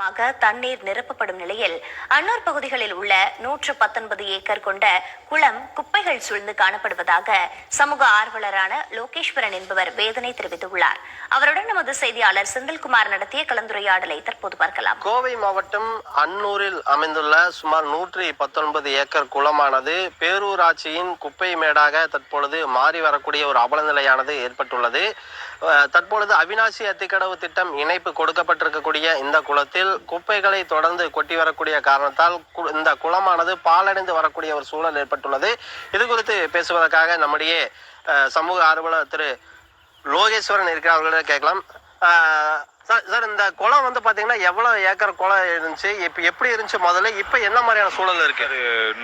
மாக தண்ணீர் நிரப்பப்படும் நிலையில் அன்னூர் பகுதிகளில் உள்ள நூற்று பத்தொன்பது ஏக்கர் கொண்ட குளம் குப்பைகள் சூழ்ந்து காணப்படுவதாக சமூக ஆர்வலரான லோகேஸ்வரன் என்பவர் வேதனை தெரிவித்துள்ளார். அவருடன் நமது செய்தியாளர் செந்தில்குமார் நடத்திய கலந்துரையாடலை தற்போது பார்க்கலாம். கோவை மாவட்டம் அன்னூரில் அமைந்துள்ள சுமார் நூற்றி பத்தொன்பது ஏக்கர் குளமானது பேரூராட்சியின் குப்பை மேடாக தற்பொழுது மாறி வரக்கூடிய ஒரு அவலநிலையானது ஏற்பட்டுள்ளது. தற்பொழுது அவினாசி அத்திக்கடவு திட்டம் இணைப்பு கொடுக்கப்பட்டிருக்கக்கூடிய இந்த குளத்தில் குப்பைகளை தொடர்ந்து கொட்டி வரக்கூடிய காரணத்தால் கு- இந்த குளமானது பாலடைந்து வரக்கூடிய ஒரு சூழல் ஏற்பட்டுள்ளது. இது குறித்து பேசுவதற்காக நம்முடைய சமூக ஆர்வலர் திரு லோகேஸ்வரன் இருக்கிற அவர்களிடம் கேட்கலாம். சார் சார் இந்த குளம் வந்து பார்த்தீங்கன்னா எவ்வளோ ஏக்கர் குளம் இருந்துச்சு? இப்போ எப்படி இருந்துச்சு முதல்ல? இப்போ என்ன மாதிரியான சூழல் இருக்கு? அது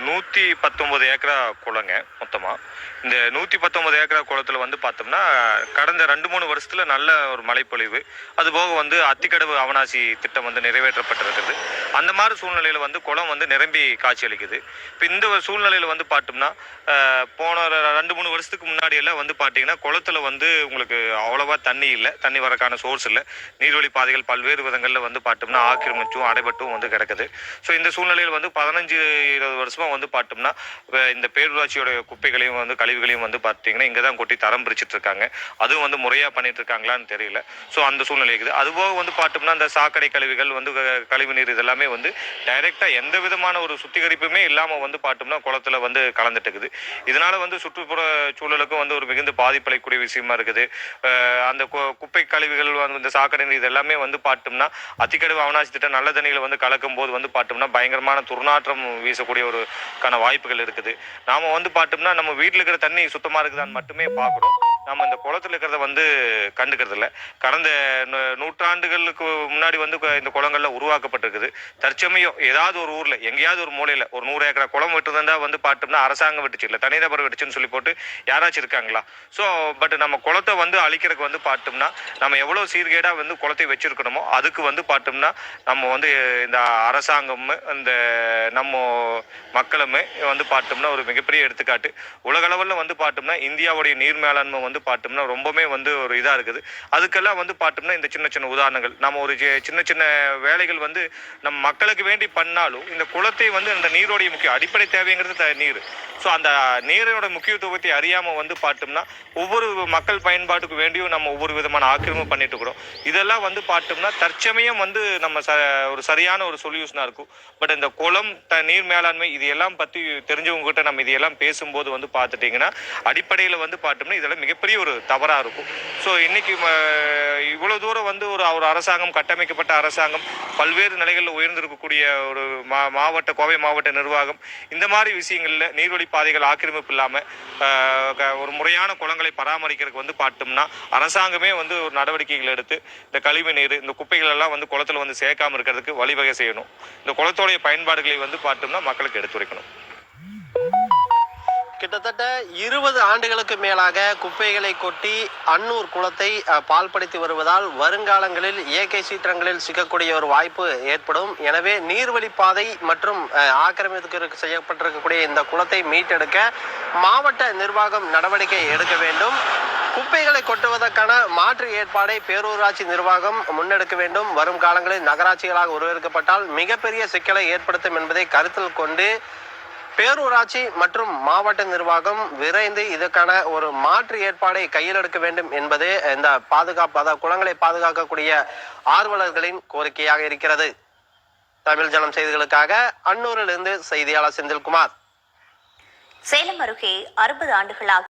நூற்றி பத்தொன்பது ஏக்கரா குளங்க மொத்தமாக இந்த நூற்றி பத்தொம்போது ஏக்கரா குளத்தில் வந்து பார்த்தோம்னா கடந்த ரெண்டு மூணு வருஷத்தில் நல்ல ஒரு மழைப்பொழிவு. அதுபோக வந்து அத்திக்கடவு அவனாசி திட்டம் வந்து நிறைவேற்றப்பட்டிருக்குது. அந்த மாதிரி சூழ்நிலையில் வந்து குளம் வந்து நிரம்பி காட்சியளிக்குது. இப்போ இந்த ஒரு சூழ்நிலையில் வந்து பார்த்தோம்னா போன ரெண்டு மூணு வருஷத்துக்கு முன்னாடியெல்லாம் வந்து பார்த்தீங்கன்னா குளத்துல வந்து உங்களுக்கு அவ்வளோவா தண்ணி இல்லை. தண்ணி வரக்கான சோர்ஸ் இல்லை. நீர்வழி பாதைகள் பல்வேறு விதங்களில் வந்து பார்த்தோம்னா ஆக்கிரமிச்சும் அடைபட்டும் வந்து கிடக்குது. ஸோ இந்த சூழ்நிலையில் வந்து பதினஞ்சு இருபது வருஷமாக வந்து பார்த்தோம்னா இந்த பேரூராட்சியோட குப்பைகளையும் வந்து கழிவுகளையும் வந்து பார்த்தீங்கன்னா இங்கே தான் கொட்டி தரம் பிரிச்சுட்டு இருக்காங்க அதுவும் வந்து முறையாக பண்ணிட்டு இருக்காங்களான்னு தெரியல. ஸோ அந்த சூழ்நிலை இருக்குது. அதுபோக வந்து பார்த்தோம்னா இந்த சாக்கடை கழிவுகள் வந்து கழிவு நீர் இதெல்லாமே வந்து டைரெக்டாக எந்த விதமான ஒரு சுத்திகரிப்புமே இல்லாமல் வந்து பார்த்தோம்னா குளத்துல வந்து கலந்துட்டு இருக்குது இதனால வந்து சுற்றுப்புற சூழலுக்கும் வந்து ஒரு மிகுந்த பாதிப்பளிக்கூடிய விஷயமா இருக்குது. அந்த குப்பை கழிவுகள் வந்து இந்த சாக்கடை நீர் இதெல்லாமே வந்து பார்த்தோம்னா அத்திக்கடவு அவனாசி திட்டம் நல்ல தண்ணியில் வந்து கலக்கும் போது வந்து பார்த்தோம்னா பயங்கரமான துர்நாற்றம் வீசக்கூடிய ஒரு வாய்ப்புகள் இருக்குது. நாம வந்து பார்த்தோம்னா நம்ம வீட்டில் இருக்கிற தண்ணி சுத்தமா இருக்குதான்னு மட்டுமே பார்க்குறோம் நம்ம இந்த குளத்துல இருக்கிறத வந்து கண்டுக்கிறது இல்லை கடந்த நூ- நூற்றாண்டுகளுக்கு முன்னாடி வந்து இந்த குளங்கள்ல உருவாக்கப்பட்டிருக்குது. தற்சமயம் ஏதாவது ஒரு ஊரில் எங்கேயாவது ஒரு மூலையில் ஒரு நூறு ஏக்கரா குளம் விட்டுருந்தா வந்து பார்த்தோம்னா அரசாங்கம் விட்டுச்சு இல்லை தனிநபர் விட்டுச்சுன்னு சொல்லி போட்டு யாராச்சும் இருக்காங்களா? ஸோ பட் நம்ம குளத்தை வந்து அழிக்கிறதுக்கு வந்து பார்த்தோம்னா நம்ம எவ்வளோ சீர்கேடாக வந்து குளத்தை வச்சிருக்கணுமோ அதுக்கு வந்து பார்த்தோம்னா நம்ம வந்து இந்த அரசாங்கம் இந்த நம்ம மக்களுமே வந்து பார்த்தோம்னா ஒரு மிகப்பெரிய எடுத்துக்காட்டு. உலகளவில் வந்து பார்த்தோம்னா இந்தியாவுடைய நீர் மேலாண்மை வந்து பார்த்தோம்னா ரொம்பவே வந்து ஒரு இதாக இருக்குது. அதுக்கெல்லாம் வந்து பார்த்தோம்னா இந்த சின்ன சின்ன உதாரணங்கள். நம்ம ஒரு சின்ன சின்ன வேலைகள் வந்து நம்ம மக்களுக்கு வேண்டி பண்ணாலும் இந்த குளத்தை வந்து அந்த நீரோடைய முக்கிய அடிப்படை தேவைங்கிறது த- நீர். ஸோ அந்த நீரோட முக்கியத்துவத்தை அறியாமல் வந்து பார்த்தோம்னா ஒவ்வொரு மக்கள் பயன்பாட்டுக்கு வேண்டியும் நம்ம ஒவ்வொரு விதமான ஆக்கிரமிப்பு பண்ணிட்டு இருக்கிறோம். இதெல்லாம் வந்து பார்த்தோம்னா தற்சமயம் வந்து நம்ம ச ஒரு சரியான ஒரு சொல்யூஷனாக இருக்கும். பட் இந்த குளம் த நீர் மேலாண்மை இது எல்லாம் பற்றி தெரிஞ்சவங்க கிட்ட நம்ம இதையெல்லாம் பேசும்போது வந்து பார்த்துட்டிங்கன்னா அடிப்படையில் வந்து பார்த்தோம்னா இதெல்லாம் மிகப்பெரிய ஒரு தவறாக இருக்கும். ஸோ இன்றைக்கி இவ்வளோ தூரம் வந்து ஒரு ஒரு அரசாங்கம் கட்டமைக்கப்பட்ட அரசாங்கம் பல்வேறு நிலைகளில் உயர்ந்திருக்கக்கூடிய ஒரு மா மாவட்ட கோவை மாவட்ட நிர்வாகம் இந்த மாதிரி விஷயங்களில் நீர்வழி பாதைகள் ஆக்கிரமிப்பு இல்லாமல் ஒரு முறையான குளங்களை பராமரிக்கிறதுக்கு வந்து பார்த்தோம்னா அரசாங்கமே வந்து ஒரு நடவடிக்கைகள் எடுத்து இந்த கழிவு நீர் இந்த குப்பைகள் எல்லாம் வந்து குளத்துல வந்து சேர்க்காம இருக்கிறதுக்கு வழிவகை செய்யணும். இந்த குளத்தோடைய பயன்பாடுகளை வந்து பார்த்தோம்னா மக்களுக்கு எடுத்துரைக்கணும். கிட்டத்தட்ட இருபது ஆண்டுகளுக்கு மேலாக குப்பைகளை கொட்டி அன்னூர் குளத்தை பால்படுத்தி வருவதால் வருங்காலங்களில் இயற்கை சீற்றங்களில் சிக்கக்கூடிய ஒரு வாய்ப்பு ஏற்படும். எனவே நீர்வழிப்பாதை மற்றும் ஆக்கிரமித்து செய்யப்பட்டிருக்கக்கூடிய இந்த குளத்தை மீட்டெடுக்க மாவட்ட நிர்வாகம் நடவடிக்கை எடுக்க வேண்டும். குப்பைகளை கொட்டுவதற்கான மாற்று ஏற்பாடை பேரூராட்சி நிர்வாகம் முன்னெடுக்க வேண்டும். வரும் காலங்களில் நகராட்சிகளாக உருவெடுக்கப்பட்டால் மிகப்பெரிய சிக்கலை ஏற்படுத்தும் என்பதை கருத்தில் கொண்டு பேரூராட்சி மற்றும் மாவட்ட நிர்வாகம் விரைந்து இதற்கான ஒரு மாற்று ஏற்பாடை கையில் எடுக்க வேண்டும் என்பது இந்த பாதுகாப்பு அதாவது குளங்களை பாதுகாக்கக்கூடிய ஆர்வலர்களின் கோரிக்கையாக இருக்கிறது. தமிழ் ஜனம் செய்திகளுக்காக அன்னூரிலிருந்து செய்தியாளர் செந்தில்குமார். சேலம் அருகே அறுபது ஆண்டுகளாக